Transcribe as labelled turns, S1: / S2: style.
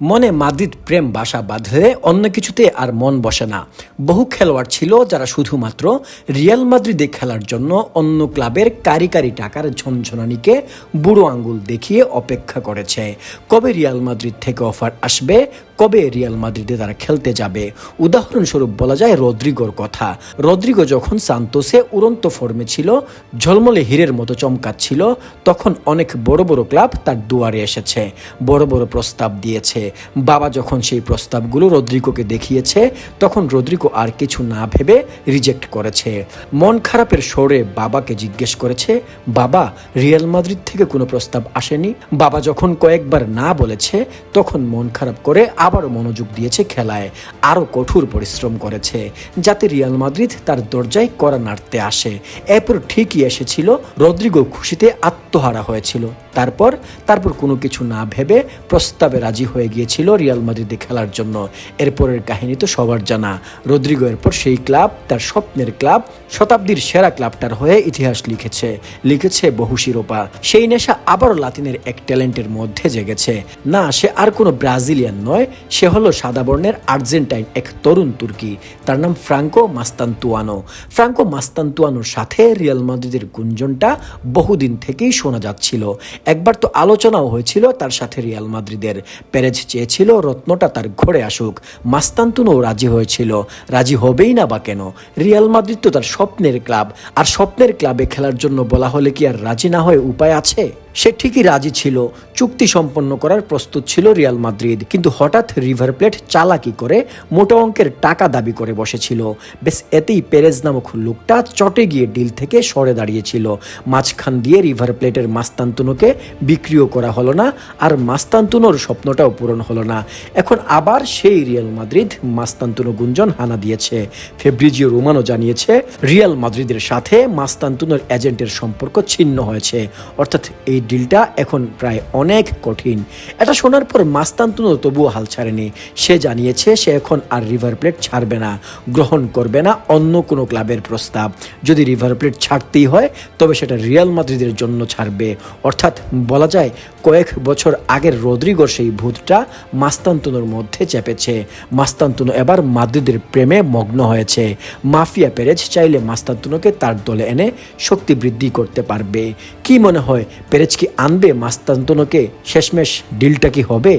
S1: মনে মাদ্রিদ প্রেম বাসা বাঁধলে অন্য কিছুতে আর মন বসে না। বহু খেলোয়াড় ছিল যারা শুধুমাত্র রিয়াল মাদ্রিদে খেলার জন্য অন্য ক্লাবের কারি কারি টাকার ঝনঝনানিকে বুড়ো আঙ্গুল দেখিয়ে অপেক্ষা করেছে। কবে রিয়াল মাদ্রিদ থেকে অফার আসবে, কবে রিয়াল মাদ্রিদে তারা খেলতে যাবে? উদাহরণস্বরূপ বলা যায় রদ্রিগোর কথা। রদ্রিগো যখন সান্তোসে উড়ন্ত ফর্মে ছিল, ঝলমলে হীরের মতো চমকাচ্ছিল, তখন অনেক বড় বড় ক্লাব তার দুয়ারে এসেছে, বড় বড় প্রস্তাব দিয়েছে। বাবা যখন সেই প্রস্তাবগুলো রদ্রিগোকে দেখিয়েছে, তখন রদ্রিগো আর কিছু না ভেবে রিজেক্ট করেছে। মন খারাপের সরে বাবাকে জিজ্ঞেস করেছে, বাবা, রিয়াল মাদ্রিদ থেকে কোনো প্রস্তাব আসেনি? বাবা যখন কয়েকবার না বলেছে, তখন মন খারাপ করে আবারও মনোযোগ দিয়েছে খেলায়। আরও কঠোর পরিশ্রম করেছে, যাতে রিয়াল মাদ্রিদ তার দরজায় করা নাড়তে আসে। এরপর ঠিকই এসেছিল, রদ্রিগো খুশিতে আত্মহারা হয়েছিল। তারপর তারপর কোনো কিছু না ভেবে প্রস্তাবে রাজি হয়ে গিয়েছিল রিয়াল মাদ্রিদে খেলার জন্য। এরপরের কাহিনী তো সবার জানা। রদ্রিগো এরপর সেই ক্লাব, তার স্বপ্নের ক্লাব, শতাব্দীর সেরা ক্লাবটার হয়ে ইতিহাস লিখেছে। লিখেছে বহু শিরোপা। সেই নেশা আবারও লাতিনের এক ট্যালেন্টের মধ্যে জেগেছে। না, সে আর কোনো ব্রাজিলিয়ান নয়, সে হলো সাদা বর্ণের আর্জেন্টাইন এক তরুণ তুর্কি। তার নাম ফ্রাঙ্কো মাস্তান্তুয়ানো। ফ্রাঙ্কো মাস্তান্তুয়ানোর সাথে রিয়াল মাদ্রিদের গুঞ্জনটা বহুদিন থেকেই শোনা যাচ্ছিল। একবার তো আলোচনাও হয়েছিল তার সাথে রিয়াল মাদ্রিদের। পেরেজ চেয়েছিল রত্নটা তার ঘরে আসুক। মাস্তান্তুনও রাজি হয়েছিল। রাজি হবেই না বা কেন? রিয়াল মাদ্রিদ তো তার স্বপ্নের ক্লাব। আর স্বপ্নের ক্লাবে খেলার জন্য বলা হলে কি আর রাজি না হয়ে উপায় আছে? সে ঠিকই রাজি ছিল। চুক্তি সম্পন্ন করার প্রস্তুত ছিল রিয়াল মাদ্রিদ। কিন্তু হঠাৎ রিভার প্লেট চালাকি করে মোটা অঙ্কের টাকা দাবি করে বসেছিল। বেশ, এতেই পেরেজ নামক লোকটা চটে গিয়ে ডিল থেকে সরে দাঁড়িয়েছিল। মাঝখান দিয়ে রিভার প্লেটের মাস্তান্তুনোকে বিক্রিও করা হলো না, আর মাস্তান্তুনোর স্বপ্নটাও পূরণ হলো না। এখন আবার সেই রিয়াল মাদ্রিদ মাস্তান্তুনো গুঞ্জন হানা দিয়েছে। ফেব্রিজিও রোমানো জানিয়েছে, রিয়াল মাদ্রিদের সাথে মাস্তান্তুনোর এজেন্টের সম্পর্ক ছিন্ন হয়েছে। অর্থাৎ এই ডিলটা এখন প্রায় অনেক কঠিন। এটা শোনার পর মাস্তান্তুনো তবুও হাল ছাড়েনি। সে জানিয়েছে, সে এখন আর রিভার প্লেট ছাড়বে না, গ্রহণ করবে না অন্য কোনো ক্লাবের প্রস্তাব। যদি রিভার প্লেট ছাড়তেই হয়, তবে সেটা রিয়াল মাদ্রিদের জন্য ছাড়বে। অর্থাৎ বলা যায়, কয়েক বছর আগের রদ্রিগোর সেই ভূতটা মাস্তান্তনুর মধ্যে চেপেছে। মাস্তান্তনু এবার মাদ্রিদের প্রেমে মগ্ন হয়েছে। মাফিয়া পেরেজ চাইলে মাস্তান্তনুকে তার দলে এনে শক্তি বৃদ্ধি করতে পারবে। কি মনে হয়, পেরেজ কি আনবে মাস্তান্তনুকে? শেষমেশ ডিলটা কি হবে?